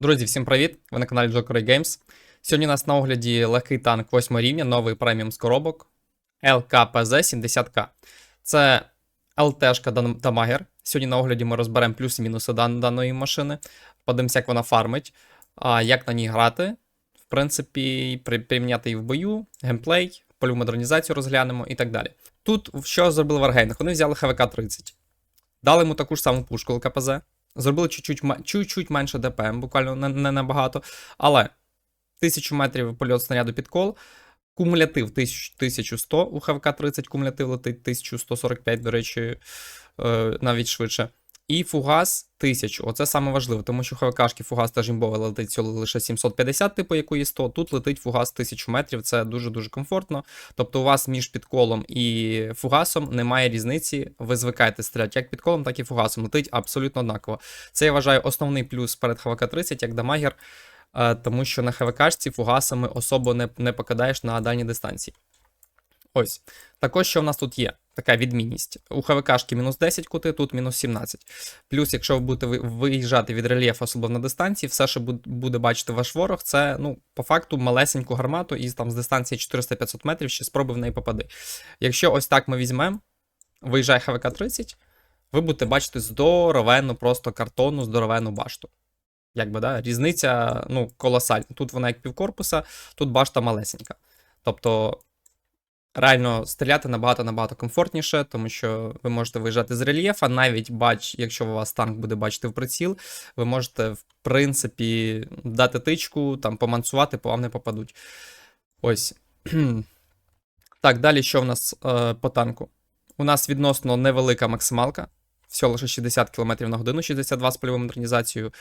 Друзі, всім привіт! Ви на каналі Jokery Games. Сьогодні у нас на огляді легкий танк 8 рівня, новий преміум з коробок ЛКПЗ 70К. Це ЛТшка Дамагер. Сьогодні на огляді ми розберемо плюси і мінуси дан- даної машини. Подивимося, як вона фармить, як на ній грати. В принципі, при- приміняти її в бою, геймплей, польову модернізацію розглянемо і так далі. Тут що зробили Wargaming? Вони взяли ХВК-30, дали йому таку ж саму пушку ЛКПЗ, Зробили чуть-чуть, менше ДПМ, буквально не, набагато. Але 1000 метрів польот снаряду під кол, кумулятив 1100, у ХВК-30 кумулятив летить 1145, до речі, е, навіть швидше. І фугас 1000. Оце саме важливо, тому що ХВКшки фугас теж імбовий летить лише 750, типу яку є 100. Тут летить фугас 1000 метрів, це дуже-дуже комфортно. Тобто у вас між підколом і фугасом немає різниці. Ви звикаєте стріляти як підколом, так і фугасом. Летить абсолютно однаково. Це я вважаю основний плюс перед ХВК-30 як дамагер, е, тому що на ХВКшці фугасами особо не, не покидаєш на дальній дистанції. Ось. Також що в нас тут є? Така відмінність. У ХВКшки мінус 10 кути, тут мінус 17. Плюс, якщо ви будете виїжджати від рельєфу, особливо на дистанції, все, що буде бачити ваш ворог, це ну, по факту малесеньку гармату і там з дистанції 400-500 метрів ще спроби в неї попади. Якщо ось так ми візьмемо, виїжджає ХВК-30, ви будете бачити здоровенну просто картонну, здоровенну башту. Якби, да? Різниця ну, колосальна. Тут вона як півкорпуса, тут башта малесенька. Тобто, реально стріляти набагато-набагато комфортніше, тому що ви можете виїжджати з рельєфа, навіть бач, якщо у вас танк буде бачити в приціл, ви можете, в принципі, дати тичку, там, помансувати, по вам не попадуть. Ось. так, далі що в нас е, по танку? У нас відносно невелика максималка, всього лише 60 км на годину, 62 з польовою модернізацією.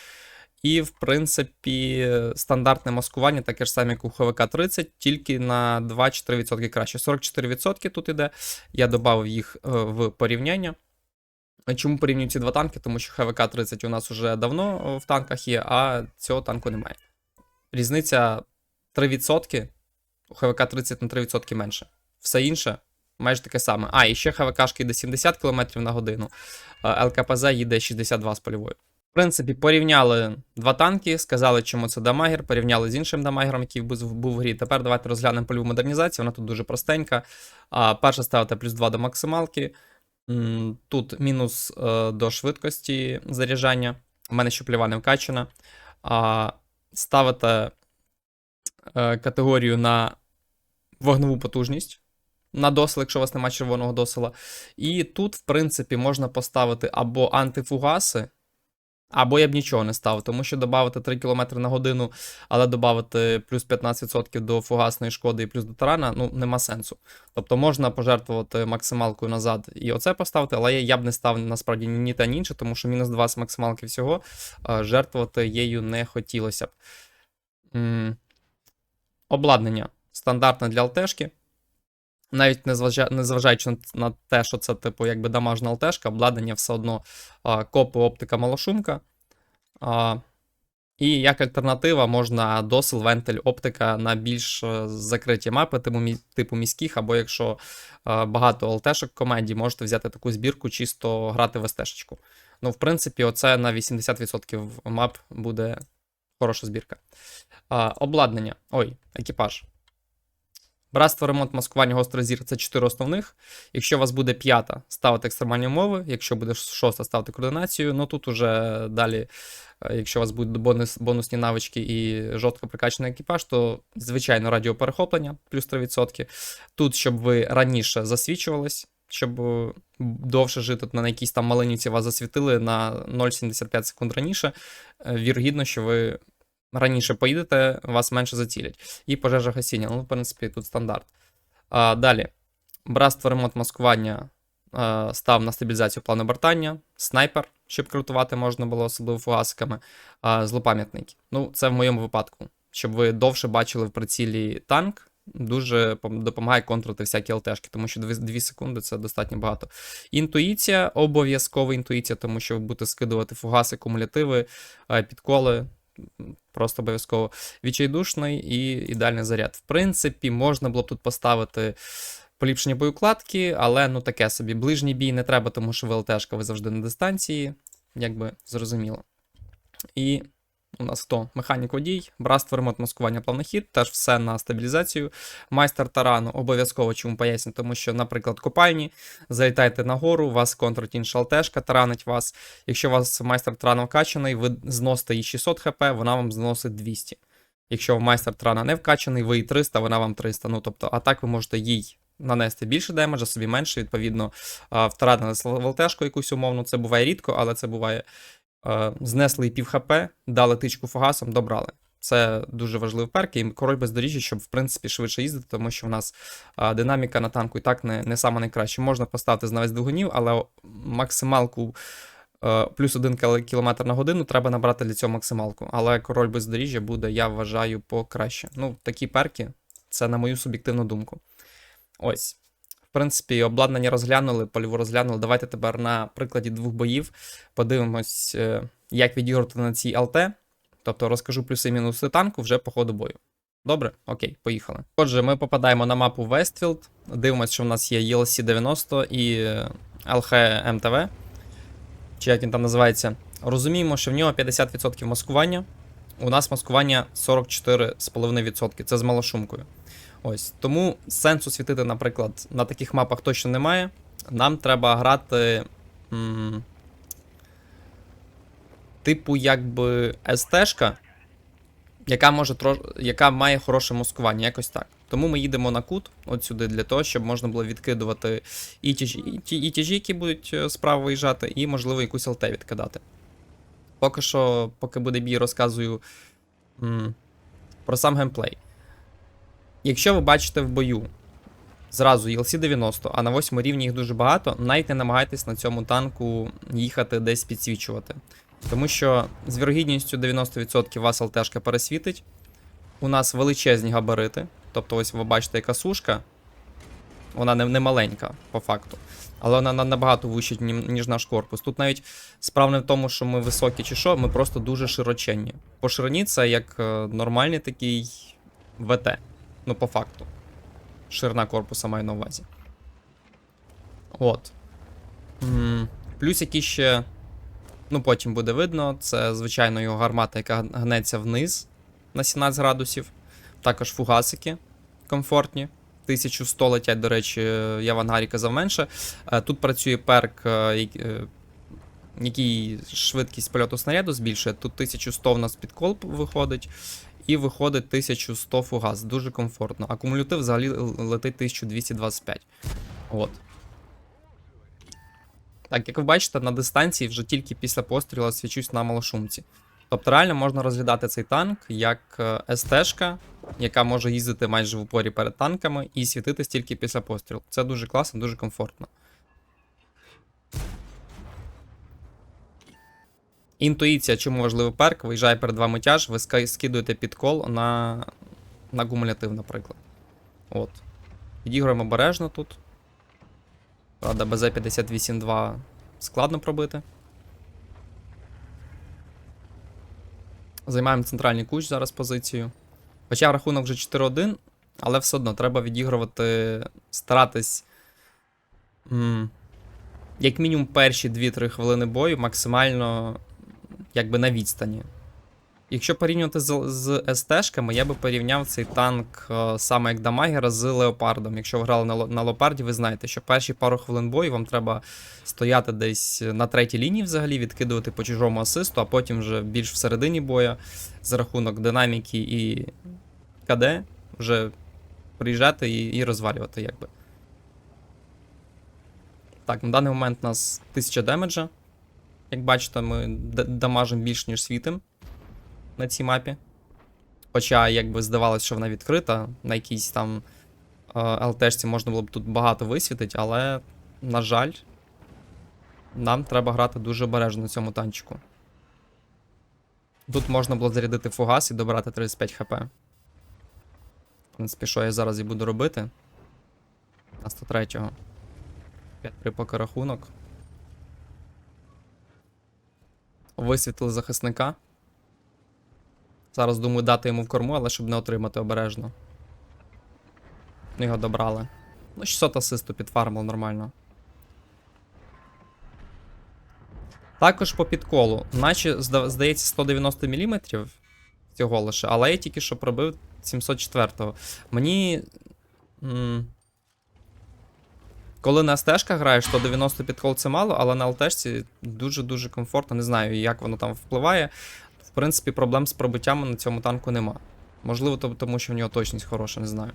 І, в принципі, стандартне маскування, таке ж саме, як у ХВК-30, тільки на 2-4% краще. 44% тут іде. Я додав їх е, в порівняння. Чому порівнюю ці два танки? Тому що ХВК-30 у нас вже давно е, в танках є, а цього танку немає. Різниця 3%, у ХВК-30 на 3% менше. Все інше майже таке саме. А, і ще ХВКшки йде 70 км на годину, ЛКПЗ їде 62 з польовою. В принципі, порівняли два танки, сказали, чому це дамагер, порівняли з іншим дамагером, який був, в грі. Тепер давайте розглянемо польову модернізацію. Вона тут дуже простенька. А, перше ставити плюс 2 до максималки. Тут мінус е, до швидкості заряджання. У мене ще плюва не вкачана. А, ставите е, категорію на вогневу потужність. На досил, якщо у вас немає червоного досила. І тут, в принципі, можна поставити або антифугаси, або я б нічого не ставив, тому що додати 3 км на годину, але додати плюс 15% до фугасної шкоди і плюс до тарана, ну, нема сенсу. Тобто можна пожертвувати максималкою назад і оце поставити, але я, б не став насправді ні те, ні інше, тому що мінус 2 з максималки всього жертвувати її не хотілося б. Обладнання стандартне для ЛТшки. Навіть незважа- незважаючи на- те, що це, типу, якби дамажна ЛТшка, обладнання все одно а, копи, оптика, малошумка. А, і як альтернатива можна досил, вентиль, оптика на більш е, закриті мапи, типу, мі- міських, або якщо е, багато ЛТшок в команді, можете взяти таку збірку, чисто грати в СТшечку. Ну, в принципі, оце на 80% мап буде хороша збірка. А, обладнання. Ой, екіпаж. Братство, ремонт, маскування, гострий зір це 4 основних. Якщо у вас буде п'ята, ставити екстремальні умови. Якщо буде шоста, ставити координацію. Ну тут уже далі, е, якщо у вас будуть бонус, бонусні навички і жорстко прикачаний екіпаж, то звичайно радіоперехоплення плюс 3%. Тут, щоб ви раніше засвічувались, щоб е, довше жити на якійсь там малиніці вас засвітили на 0,75 секунд раніше. е, Вірогідно, що ви раніше поїдете, вас менше зацілять. І пожежа гасіння. Ну, в принципі, тут стандарт. А, далі. Братство ремонт маскування а, став на стабілізацію плану обертання, снайпер, щоб крутувати можна було, особливо фугасиками, а, злопам'ятники. Ну, це в моєму випадку. Щоб ви довше бачили в прицілі танк, дуже допомагає контрити всякі ЛТшки, тому що 2 секунди це достатньо багато. Інтуїція, обов'язкова інтуїція, тому що ви будете скидувати фугаси, кумулятиви, підколи. Просто обов'язково відчайдушний і ідеальний заряд. В принципі, можна було б тут поставити поліпшення боєукладки, але ну таке собі. Ближній бій не треба, тому що ВЛТшка ви завжди на дистанції, якби зрозуміло. І У нас хто? Механік водій, братство ремонт маскування плавний хід, теж все на стабілізацію. Майстер тарану обов'язково чому поясню, тому що, наприклад, копальні, залітаєте нагору, вас контрить інша таранить вас. Якщо у вас майстер тарану вкачаний, ви зносите їй 600 хп, вона вам зносить 200. Якщо майстер тарана не вкачаний, ви їй 300, вона вам 300. Ну тобто, а так ви можете їй нанести більше демеджа, собі менше, відповідно, втратили ЛТшку якусь умовну, це буває рідко, але це буває. Е, Знесли пів хп, дали тичку фугасом, добрали. Це дуже важливий перк, і король бездоріжжя, щоб в принципі швидше їздити, тому що в нас а, динаміка на танку і так не, не сама найкраща. Можна поставити з навець двигунів, але максималку е, плюс один кілометр на годину треба набрати для цього максималку. Але король бездоріжжя буде, я вважаю, покраще. Ну, такі перки, це на мою суб'єктивну думку. Ось. Принципі, обладнання розглянули, польову розглянули. Давайте тепер на прикладі двох боїв подивимось, е, як відіграти на цій ЛТ. Тобто розкажу плюси і мінуси танку вже по ходу бою. Добре? Окей, поїхали. Отже, ми попадаємо на мапу Вестфілд. Дивимося, що в нас є ELC 90 і е, LH MTV. Чи як він там називається. Розуміємо, що в нього 50% маскування. У нас маскування 44,5%. Це з малошумкою. Ось. Тому сенсу світити, наприклад, на таких мапах точно немає. Нам треба грати. М- типу, якби СТ-шка, яка може трош... яка має хороше маскування, якось так. Тому ми їдемо на кут от сюди для того, щоб можна було відкидувати і тяжі, ті, і тяжі, які будуть е, справа виїжджати, і, можливо, якусь ЛТ відкидати. Поки що, поки буде бій, розказую м, про сам геймплей. Якщо ви бачите в бою зразу ELC 90, а на 8 рівні їх дуже багато, навіть не намагайтесь на цьому танку їхати десь підсвічувати. Тому що з вірогідністю 90% вас ЛТшка пересвітить. У нас величезні габарити. Тобто, ось ви бачите, яка сушка. Вона не, не маленька, по факту. Але вона набагато вища, ніж наш корпус. Тут навіть справа не в тому, що ми високі чи що, ми просто дуже широченні. По ширині це як е, нормальний такий ВТ. Ну, по факту. Ширина корпуса маю на увазі. От. М, Плюс які ще. Ну, потім буде видно. Це, звичайно, його гармата, яка гнеться вниз на 17 градусів. Також фугасики комфортні. 1100 летять, до речі, я в ангарі казав менше. Е, Тут працює перк, е, е, який швидкість польоту снаряду збільшує. Тут 1100 в нас підкол виходить. І виходить 1100 фугас. Дуже комфортно. Акумулятив взагалі летить 1225. От. Так, як ви бачите, на дистанції вже тільки після пострілу свічусь на малошумці. Тобто реально можна розглядати цей танк як е, СТ-шка, яка може їздити майже в упорі перед танками і світитись тільки після пострілу. Це дуже класно, дуже комфортно. Інтуїція, чому важливий перк, виїжджає перед вами тяж, ви скидуєте підкол на, на кумулятив, наприклад. От. Підігруємо обережно тут. Правда, БЗ-58-2 складно пробити. Займаємо центральний кущ зараз позицію. Хоча рахунок вже 4-1, але все одно треба відігрувати, старатись. м, як мінімум перші 2-3 хвилини бою максимально якби на відстані. Якщо порівнювати з, з СТ-шками, я би порівняв цей танк е, саме як Дамагера з Леопардом. Якщо ви грали на, на Леопарді, ви знаєте, що перші пару хвилин бою вам треба стояти десь на третій лінії взагалі, відкидувати по чужому асисту, а потім вже більш всередині боя за рахунок динаміки і КД вже приїжджати і, і розвалювати, якби. Так, на даний момент у нас 1000 демеджа. Як бачите, ми дамажимо більш, ніж світим на цій мапі. Хоча, якби здавалось, що вона відкрита, на якійсь там е, ЛТшці можна було б тут багато висвітити, але, на жаль, нам треба грати дуже обережно на цьому танчику. Тут можна було зарядити фугас і добрати 35 хп. В принципі, що я зараз і буду робити. На 103-го. 5-3 поки рахунок. Висвітлили захисника. Зараз думаю дати йому в корму, але щоб не отримати обережно. Його добрали. Ну, 600 асисту підфармив нормально. Також по підколу, наче здається 190 мм цього лише, але я тільки що пробив 704-го. Мені. Коли на стежках граєш, то 90 підкол це мало, але на ЛТшці дуже-дуже комфортно. Не знаю, як воно там впливає. В принципі, проблем з пробиттями на цьому танку нема. Можливо, тому що в нього точність хороша, не знаю.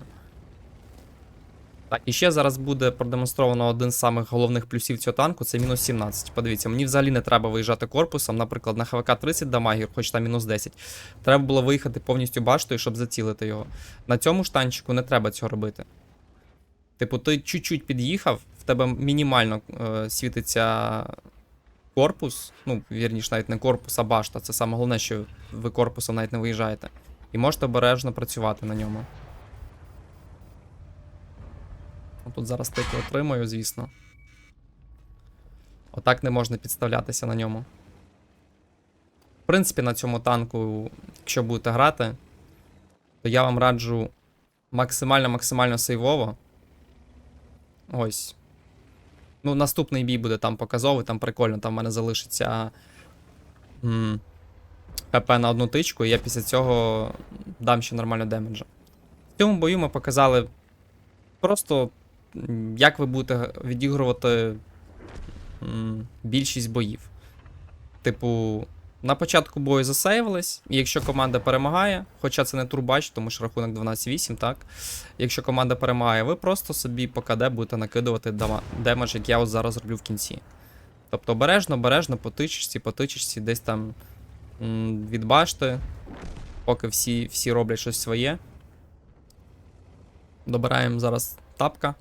Так, і ще зараз буде продемонстровано один з самих головних плюсів цього танку це мінус 17. Подивіться, мені взагалі не треба виїжджати корпусом. Наприклад, на ХВК 30 дамагів, хоч там мінус 10. Треба було виїхати повністю баштою, щоб зацілити його. На цьому ж танчику не треба цього робити. Типу, ти чуть-чуть під'їхав, в тебе мінімально е, світиться корпус. Ну, вірніше, навіть не корпус, а башта. Це саме головне, що ви корпусом навіть не виїжджаєте. І можете обережно працювати на ньому. Ну, Тут зараз тики отримую, звісно. Отак не можна підставлятися на ньому. В принципі, на цьому танку, якщо будете грати, то я вам раджу максимально-максимально сейвово. Ось. Ну, наступний бій буде там показовий, там прикольно, там в мене залишиться ПП на одну тичку, і я після цього дам ще нормально демеджа. В цьому бою ми показали просто, як ви будете відігрувати більшість боїв. Типу, на початку бою засейвились, якщо команда перемагає, хоча це не турбач, тому що рахунок 12-8, так. Якщо команда перемагає, ви просто собі по КД будете накидувати демедж, як я от зараз роблю в кінці. Тобто обережно, обережно, по тичечці, по тичечці, десь там від башти, поки всі, всі роблять щось своє. Добираємо зараз тапка.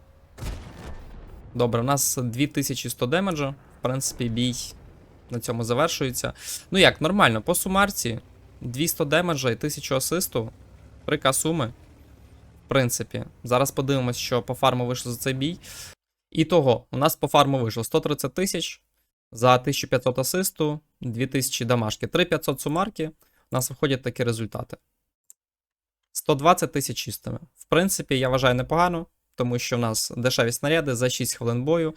Добре, у нас 2100 демеджу. В принципі, бій на цьому завершується. Ну як, нормально, по сумарці 200 демеджа і 1000 асисту. 3К суми. В принципі, зараз подивимось, що по фарму вийшло за цей бій. І того, у нас по фарму вийшло 130 тисяч за 1500 асисту, 2000 дамашки, 3500 сумарки. У нас виходять такі результати. 120 тисяч чистими. В принципі, я вважаю непогано, тому що в нас дешеві снаряди за 6 хвилин бою.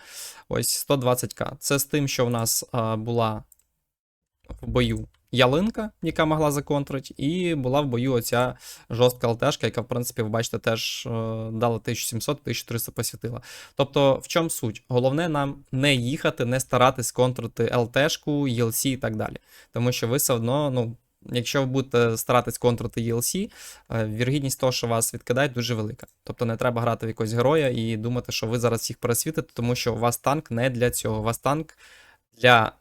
Ось 120к. Це з тим, що в нас а, була в бою ялинка, яка могла законтрити, і була в бою оця жорстка ЛТшка, яка, в принципі, ви бачите, теж е, дала 1700-1300 посвітила. Тобто, в чому суть? Головне нам не їхати, не старатись контрити ЛТшку, ELC і так далі. Тому що ви все одно, ну. Якщо ви будете старатись контрити ELC, е, вірогідність того, що вас відкидають, дуже велика. Тобто не треба грати в якогось героя і думати, що ви зараз їх пересвітите, тому що у вас танк не для цього. У вас танк для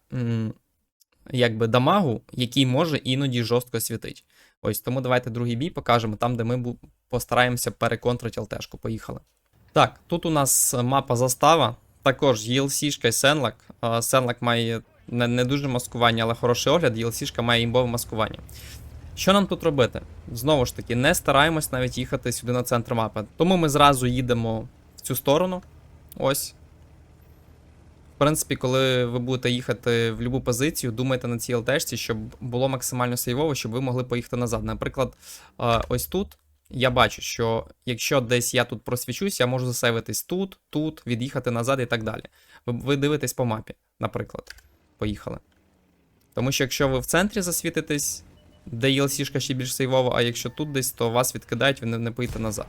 якби дамагу, який може іноді жорстко світить. Ось тому давайте другий бій покажемо, там, де ми постараємося переконтрити ЛТшку. Поїхали. Так, тут у нас мапа застава. Також ELC-шка і Сенлак. Е, Сенлак має не, дуже маскування, але хороший огляд. ELC-шка має імбове маскування. Що нам тут робити? Знову ж таки, не стараємось навіть їхати сюди на центр мапи. Тому ми зразу їдемо в цю сторону. Ось. В принципі, коли ви будете їхати в будь-яку позицію, думайте на цій ЛТшці, щоб було максимально сейвово, щоб ви могли поїхати назад. Наприклад, ось тут я бачу, що якщо десь я тут просвічусь, я можу засейвитись тут, тут, від'їхати назад і так далі. Ви дивитесь по мапі, наприклад. Поїхали. Тому що якщо ви в центрі засвітитесь, де ELC-шка ще більш сейвова, а якщо тут десь, то вас відкидають, ви не, не поїдете назад.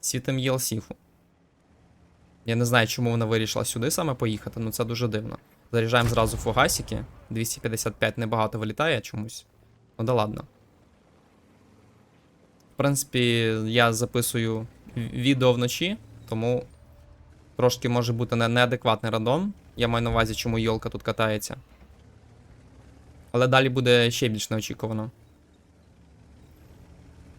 Світим ELC-ху. Я не знаю, чому вона вирішила сюди саме поїхати, ну це дуже дивно. Заряджаємо зразу фугасики. 255 небагато вилітає чомусь. Ну да ладно. В принципі, я записую відео вночі, тому трошки може бути не- неадекватний рандом. Я маю на увазі, чому Йолка тут катається. Але далі буде ще більш неочікувано.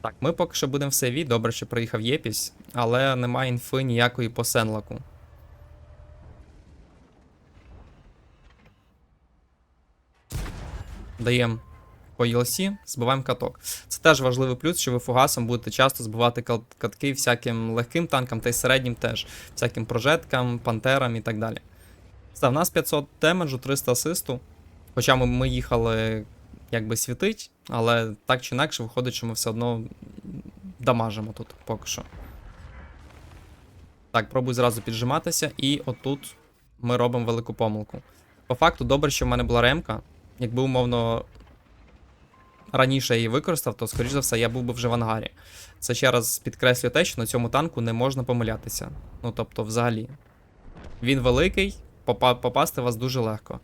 Так, ми поки що будемо в сейві. Добре, що приїхав Єпісь, але немає інфи ніякої по Сенлаку. Даємо по ELC, збиваємо каток. Це теж важливий плюс, що ви фугасом будете часто збивати катки всяким легким танкам та й середнім теж, всяким прожеткам, пантерам і так далі. В нас 500 демеджу, 300 асисту. Хоча ми, ми їхали якби світить, але так чи інакше виходить, що ми все одно дамажимо тут поки що. Так, пробуй зразу піджиматися, і отут ми робимо велику помилку. По факту, добре, що в мене була ремка. Якби умовно раніше її використав, то, скоріш за все, я був би вже в ангарі. Це ще раз підкреслює те, що на цьому танку не можна помилятися. Ну, тобто, взагалі. Він великий, попа- попасти вас дуже легко.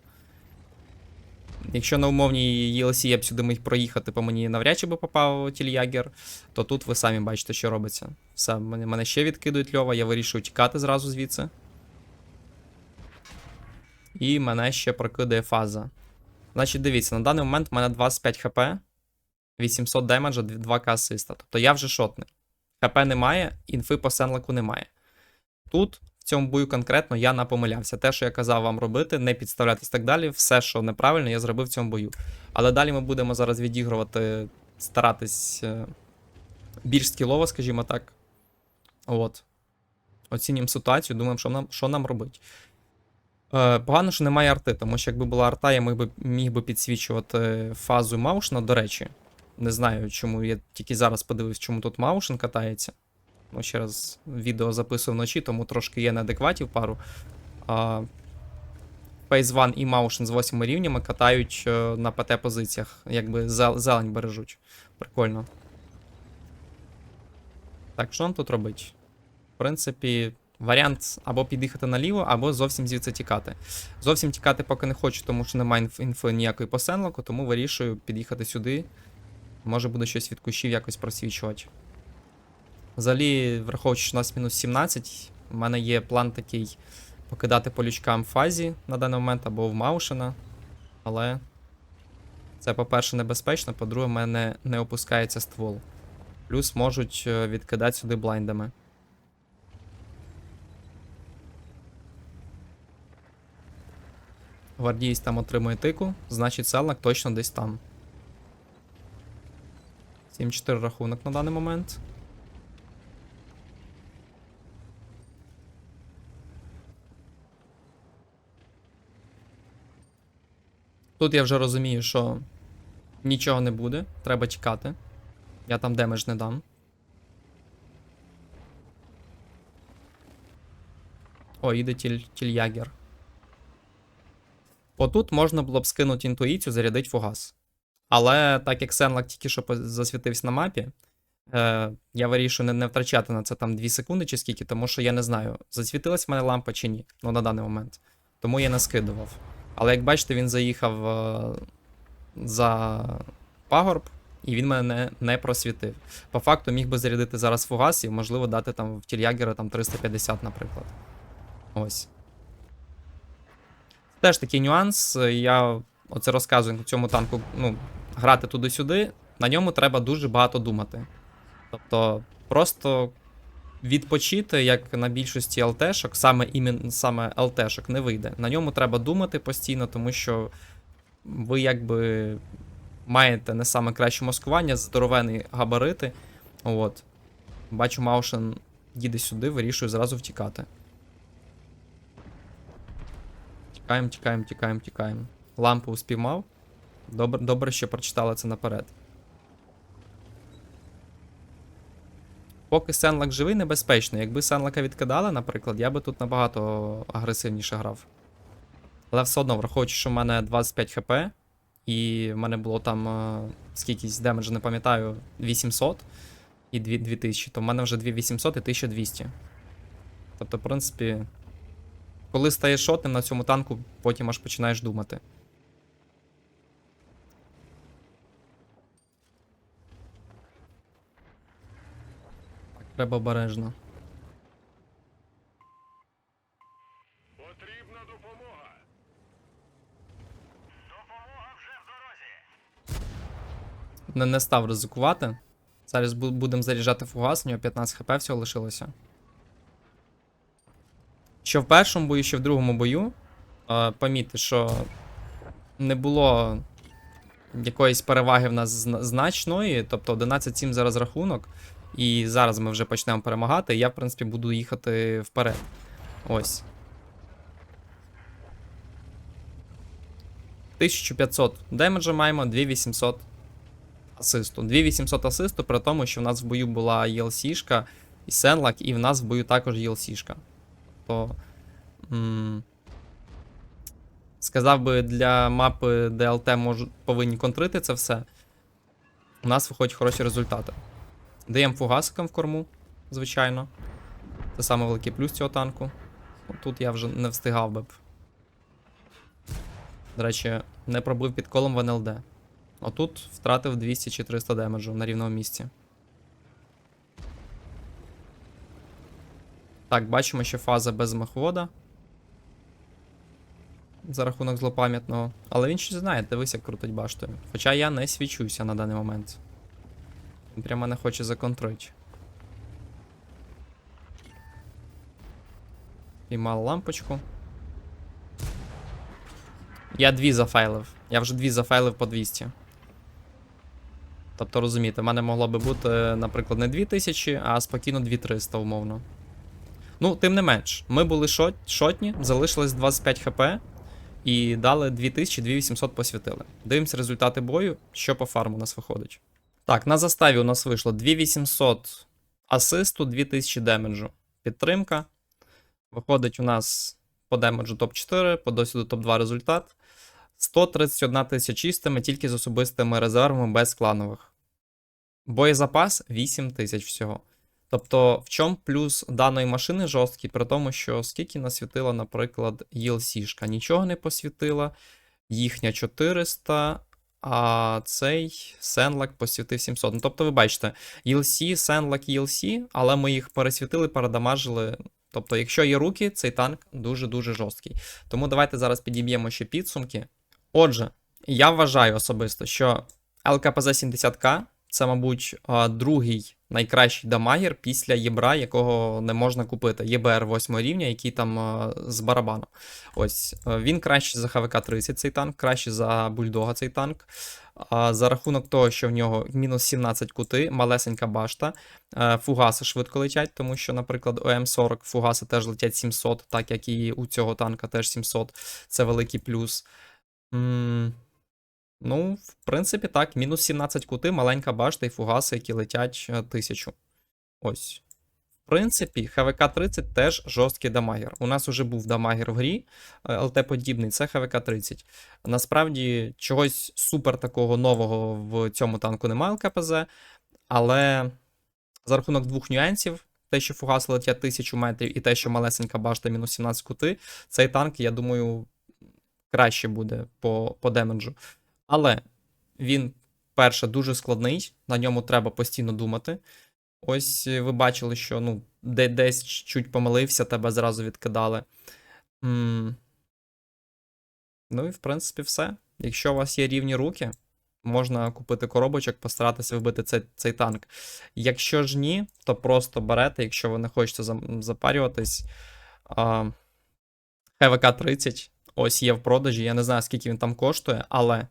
Якщо на умовній ELC я б сюди міг проїхати, по мені навряд чи би попав тільягер, то тут ви самі бачите, що робиться. Все, мене, ще відкидують льова, я вирішую тікати зразу звідси. І мене ще прокидає фаза. Значить, дивіться, на даний момент в мене 25 хп, 800 демеджа, 2к асиста. Тобто я вже шотний. ХП немає, інфи по сенлику немає. Тут, в цьому бою конкретно, я напомилявся. Те, що я казав вам робити, не підставлятись так далі, все, що неправильно, я зробив в цьому бою. Але далі ми будемо зараз відігрувати, старатись е, більш скілово, скажімо так. От. Оцінюємо ситуацію, думаємо, що нам, що нам робити. Е, погано, що немає арти, тому що якби була арта, я міг би, міг би підсвічувати фазу Маушна. До речі, не знаю, чому я тільки зараз подивився, чому тут Маушен катається. Ну, ще раз відео записую вночі, тому трошки є неадекватів пару. А, Phase 1 і Motion з 8 рівнями катають е, на ПТ позиціях, якби зелень бережуть. Прикольно. Так, що нам тут робить? В принципі, варіант або під'їхати наліво, або зовсім звідси тікати. Зовсім тікати поки не хочу, тому що немає інф- інфи ніякої по сенлоку, тому вирішую під'їхати сюди. Може буде щось від кущів якось просвічувати. Взагалі, враховуючи, що у нас мінус 17, у мене є план такий покидати по лючкам в фазі на даний момент або в Маушена. Але це, по-перше, небезпечно, по-друге, в мене не опускається ствол. Плюс можуть е, відкидати сюди блайндами. Гвардієць там отримує тику, значить селнак точно десь там. 7-4 рахунок на даний момент. Тут я вже розумію, що нічого не буде, треба тікати. Я там демедж не дам. О, іде тіль, тільягер. Отут можна було б скинути інтуїцію, зарядити фугас. Але так як Сенлак тільки що засвітився на мапі, е, я вирішую не, не втрачати на це там 2 секунди чи скільки, тому що я не знаю, засвітилась в мене лампа чи ні. Ну, на даний момент. Тому я не скидував. Але як бачите, він заїхав е, за пагорб, і він мене не, не просвітив. По факту міг би зарядити зараз фугас і, можливо, дати там в тільягера там 350, наприклад. Ось. Теж такий нюанс. Я оце розказую цьому танку. Ну, грати туди-сюди, на ньому треба дуже багато думати. Тобто, просто відпочити, як на більшості ЛТшок, саме імен, саме ЛТшок не вийде. На ньому треба думати постійно, тому що ви якби маєте не саме краще маскування, здоровені габарити. От. Бачу, Маушен їде сюди, вирішує зразу втікати. Тікаємо, тікаємо, тікаємо, тікаємо. Лампу спіймав. Добре, добре, що прочитали це наперед. Поки Сенлак живий, небезпечно. Якби Сенлака відкидали, наприклад, я би тут набагато агресивніше грав. Але все одно, враховуючи, що в мене 25 хп, і в мене було там е, скількись демеджа, не пам'ятаю, 800 і 2000, то в мене вже 2800 і 1200. Тобто, в принципі, коли стаєш шотним на цьому танку, потім аж починаєш думати. Треба обережно. Потрібна допомога. Допомога вже в дорозі. Не, не став ризикувати. Зараз будемо заряджати фугас, у нього 15 хп всього лишилося. Що в першому бою, що в другому бою. Е, помітьте, що не було якоїсь переваги в нас значної, тобто 11-7 зараз рахунок. І зараз ми вже почнемо перемагати, я, в принципі, буду їхати вперед. Ось. 1500 демеджа маємо, 2800 асисту. 2800 асисту, при тому, що в нас в бою була ELC-шка і Сенлак, і в нас в бою також ELC-шка. То. М- Сказав би, для мапи DLT можуть, повинні контрити це все. У нас виходять хороші результати. Даємо фугасикам в корму, звичайно. Це саме великий плюс цього танку. Тут я вже не встигав би б. До речі, не пробив під колом в НЛД. Отут втратив 200 чи 300 демеджу на рівному місці. Так, бачимо, що фаза без мехвода. За рахунок злопам'ятного. Але він щось знає, дивись, як крутить баштою. Хоча я не свічуся на даний момент. Він прямо не хоче законтрити. Піймав лампочку. Я дві зафайлив. Я вже дві зафайлив по 200. Тобто, розумієте, в мене могло би бути, наприклад, не 2000, а спокійно 2300, умовно. Ну, тим не менш, ми були шот, шотні, залишилось 25 хп і дали 2000, 2800 посвятили. Дивимося результати бою, що по фарму у нас виходить. Так, на заставі у нас вийшло 2800 асисту, 2000 демеджу. Підтримка. Виходить у нас по демеджу топ-4, по досвіду топ-2 результат. 131 тисяча чистими тільки з особистими резервами без кланових. Боєзапас 8 тисяч всього. Тобто, в чому плюс даної машини жорсткий, при тому, що скільки насвітила, наприклад, ELC-шка. Нічого не посвітила. Їхня 400, а цей Сенлак посвітив 700. Ну, тобто, ви бачите, ELC, Сенлак, ELC, але ми їх пересвітили, передамажили. Тобто, якщо є руки, цей танк дуже-дуже жорсткий. Тому давайте зараз підіб'ємо ще підсумки. Отже, я вважаю особисто, що ЛКПЗ 70К це, мабуть, другий найкращий дамагер після Єбра, якого не можна купити. ЄБР 8 рівня, який там з барабаном. Ось він кращий за ХВК-30 цей танк, кращий за бульдога цей танк. За рахунок того, що в нього мінус 17 кути, малесенька башта, фугаси швидко летять, тому що, наприклад, у М40 фугаси теж летять 700, так як і у цього танка теж 700. Це великий плюс. Ну, в принципі, так. Мінус 17 кути, маленька башта і фугаси, які летять е, 1000. Ось. В принципі, ХВК-30 теж жорсткий дамагер. У нас уже був дамагер в грі, е, ЛТ-подібний, це ХВК-30. Насправді, чогось супер такого нового в цьому танку немає ЛКПЗ, але за рахунок двох нюансів. Те, що фугаси летять 1000 метрів, і те, що малесенька башта мінус 17 кути, цей танк, я думаю, краще буде по, по демеджу. Але він, перше, дуже складний, на ньому треба постійно думати. Ось е, ви бачили, що ну, де, десь чуть помилився, тебе зразу відкидали. М, Ну і в принципі все. Якщо у вас є рівні руки, можна купити коробочок, постаратися вбити цей, цей танк. Якщо ж ні, то просто берете, якщо ви не хочете запарюватись. А, ХВК 30 ось є в продажі. Я не знаю, скільки він там коштує, але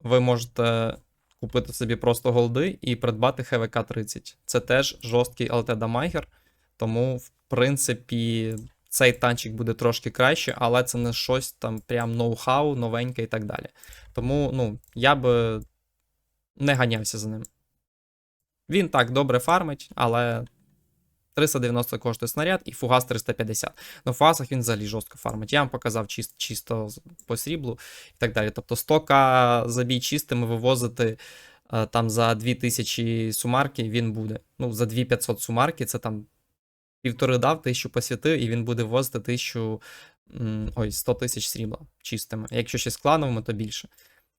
ви можете купити собі просто голди і придбати ХВК 30. Це теж жорсткий ЛТ дамагер, тому, в принципі, цей танчик буде трошки краще, але це не щось там прям ноу-хау, новеньке і так далі. Тому, ну, я би не ганявся за ним. Він так добре фармить, але 390 коштує снаряд і фугас 350. На фугасах він взагалі жорстко фармить. Я вам показав чисто, чисто по сріблу і так далі. Тобто 100к забій чистими вивозити е, там за 2000 сумарки він буде. Ну, за 2500 сумарки це там півтори дав, тисячу посвятив, і він буде ввозити 1000, ой, 100 тисяч срібла чистими. Якщо ще з клановими, то більше.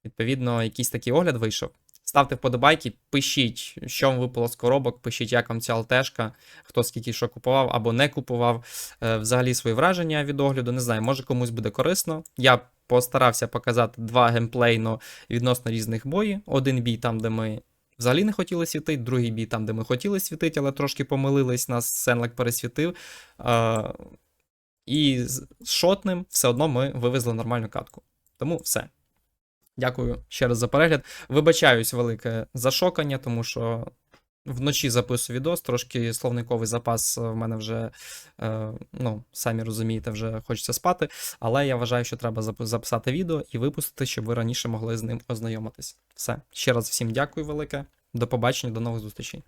Відповідно, якийсь такий огляд вийшов. Ставте вподобайки, пишіть, що вам випало з коробок, пишіть, як вам ця ЛТшка, хто скільки що купував або не купував. Е, Взагалі свої враження від огляду. Не знаю, може комусь буде корисно. Я постарався показати два геймплейно відносно різних бої. Один бій там, де ми взагалі не хотіли світити, другий бій там, де ми хотіли світити, але трошки помилились, нас Сенлек пересвітив. Е, І з шотним все одно ми вивезли нормальну катку. Тому все. Дякую ще раз за перегляд. Вибачаюсь велике зашокання, тому що вночі записую відос, трошки словниковий запас в мене вже, е, ну, самі розумієте, вже хочеться спати. Але я вважаю, що треба записати відео і випустити, щоб ви раніше могли з ним ознайомитись. Все. Ще раз всім дякую велике. До побачення, до нових зустрічей.